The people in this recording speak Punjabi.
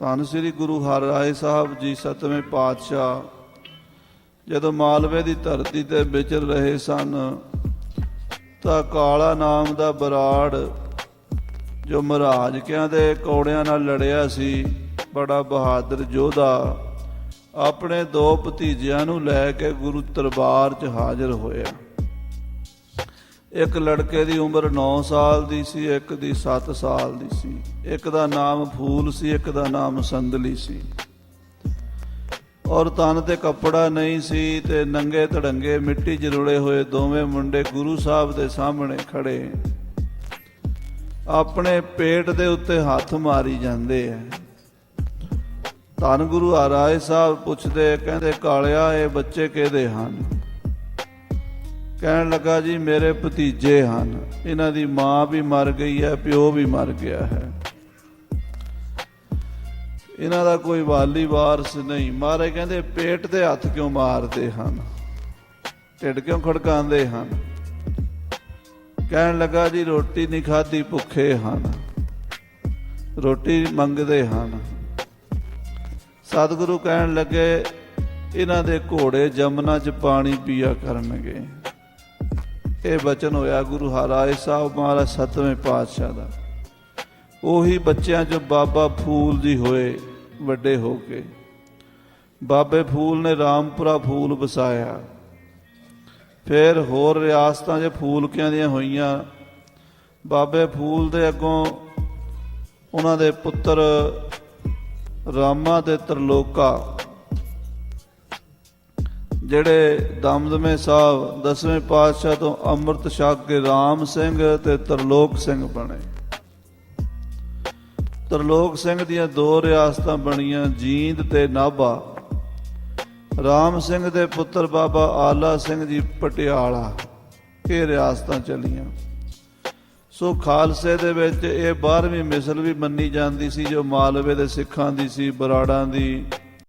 ਧੰਨ ਸ੍ਰੀ ਗੁਰੂ ਹਰਿਰਾਏ ਸਾਹਿਬ ਜੀ, ਸਤਵੇਂ ਪਾਤਸ਼ਾਹ। ਜਦੋਂ ਮਾਲਵੇ ਦੀ ਧਰਤੀ ਤੇ ਵਿਚਰ ਰਹੇ ਸਨ, ਤਾਂ ਕਾਲਾ ਨਾਮ ਦਾ ਬਰਾੜ, ਜੋ ਮਹਾਰਾਜ ਕਿਆਂ ਦੇ ਕੌੜਿਆਂ ਨਾਲ ਲੜਿਆ ਸੀ, ਬੜਾ ਬਹਾਦਰ ਯੋਧਾ, ਆਪਣੇ ਦੋ ਭਤੀਜਿਆਂ ਨੂੰ ਲੈ ਕੇ ਗੁਰੂ ਦਰਬਾਰ 'ਚ ਹਾਜ਼ਰ ਹੋਇਆ। ਇੱਕ ਲੜਕੇ ਦੀ ਉਮਰ 9 ਸਾਲ ਦੀ ਸੀ, ਇੱਕ ਦੀ 7 ਸਾਲ ਦੀ ਸੀ। ਇੱਕ ਦਾ ਨਾਮ ਫੂਲ ਸੀ, ਇੱਕ ਦਾ ਨਾਮ ਸੰਦਲੀ ਸੀ। ਔਰ ਤਨ ਤੇ ਕੱਪੜਾ ਨਹੀਂ ਸੀ ਤੇ ਨੰਗੇ ਧੜੰਗੇ ਮਿੱਟੀ 'ਚ ਰੁੜੇ ਹੋਏ ਦੋਵੇਂ ਮੁੰਡੇ ਗੁਰੂ ਸਾਹਿਬ ਦੇ ਸਾਹਮਣੇ ਖੜੇ। ਆਪਣੇ ਪੇਟ ਦੇ ਉੱਤੇ ਹੱਥ ਮਾਰੀ ਜਾਂਦੇ ਐ। ਧੰਨ ਗੁਰੂ ਆਰਾਏ ਸਾਹਿਬ ਪੁੱਛਦੇ, ਕਹਿੰਦੇ, ਕਾਲਿਆ, ਇਹ ਬੱਚੇ ਕਿਹਦੇ ਹਨ? ਕਹਿਣ ਲੱਗਾ, ਜੀ, ਮੇਰੇ ਭਤੀਜੇ ਹਨ। ਇਹਨਾਂ ਦੀ ਮਾਂ ਵੀ ਮਰ ਗਈ ਹੈ, ਪਿਓ ਵੀ ਮਰ ਗਿਆ ਹੈ। ਇਹਨਾਂ ਦਾ ਕੋਈ ਵਾਲੀ ਵਾਰਸ ਨਹੀਂ। ਮਾਰੇ ਕਹਿੰਦੇ, ਪੇਟ ਤੇ ਹੱਥ ਕਿਉਂ ਮਾਰਦੇ ਹਨ? ਢਿੱਡ ਕਿਉਂ ਖੜਕਾਉਂਦੇ ਹਨ? ਕਹਿਣ ਲੱਗਾ, ਜੀ, ਰੋਟੀ ਨਹੀਂ ਖਾਧੀ, ਭੁੱਖੇ ਹਨ। ਰੋਟੀ ਮੰਗਦੇ ਹਨ। ਸਤਿਗੁਰੂ ਕਹਿਣ ਲੱਗੇ, ਇਹਨਾਂ ਦੇ ਘੋੜੇ ਜਮਨਾ 'ਚ ਪਾਣੀ ਪੀਆ ਕਰਨਗੇ। ਇਹ ਬਚਨ ਹੋਇਆ ਗੁਰੂ ਹਰਾਏ ਸਾਹਿਬ ਮਹਾਰਾਜ ਸਤਵੇਂ ਪਾਤਸ਼ਾਹ ਦਾ। ਉਹੀ ਬੱਚਿਆਂ 'ਚ ਬਾਬਾ ਫੂਲ ਜੀ ਹੋਏ ਵੱਡੇ ਹੋ ਕੇ। ਬਾਬੇ ਫੂਲ ਨੇ ਰਾਮਪੁਰਾ ਫੂਲ ਵਸਾਇਆ। ਫਿਰ ਹੋਰ ਰਿਆਸਤਾਂ 'ਚ ਫੂਲਕਿਆਂ ਦੀਆਂ ਹੋਈਆਂ। ਬਾਬੇ ਫੂਲ ਦੇ ਅੱਗੋਂ ਉਹਨਾਂ ਦੇ ਪੁੱਤਰ ਰਾਮਾ ਤੇ ਤਰਲੋਕਾ ਜਿਹੜੇ ਦਮਦਮੇ ਸਾਹਿਬ ਦਸਵੇਂ ਪਾਤਸ਼ਾਹ ਤੋਂ ਅੰਮ੍ਰਿਤ ਛਕ ਕੇ ਰਾਮ ਸਿੰਘ ਤੇ ਤਰਲੋਕ ਸਿੰਘ ਬਣੇ। ਤਰਲੋਕ ਸਿੰਘ ਦੀਆਂ ਦੋ ਰਿਆਸਤਾਂ ਬਣੀਆਂ, ਜੀਂਦ ਤੇ ਨਾਭਾ। ਰਾਮ ਸਿੰਘ ਦੇ ਪੁੱਤਰ ਬਾਬਾ ਆਲਾ ਸਿੰਘ ਜੀ ਪਟਿਆਲਾ, ਇਹ ਰਿਆਸਤਾਂ ਚੱਲੀਆਂ। ਸੋ ਖਾਲਸੇ ਦੇ ਵਿੱਚ ਇਹ 12ਵੀਂ ਮਿਸਲ ਵੀ ਮੰਨੀ ਜਾਂਦੀ ਸੀ, ਜੋ ਮਾਲਵੇ ਦੇ ਸਿੱਖਾਂ ਦੀ ਸੀ, ਬਰਾੜਾਂ ਦੀ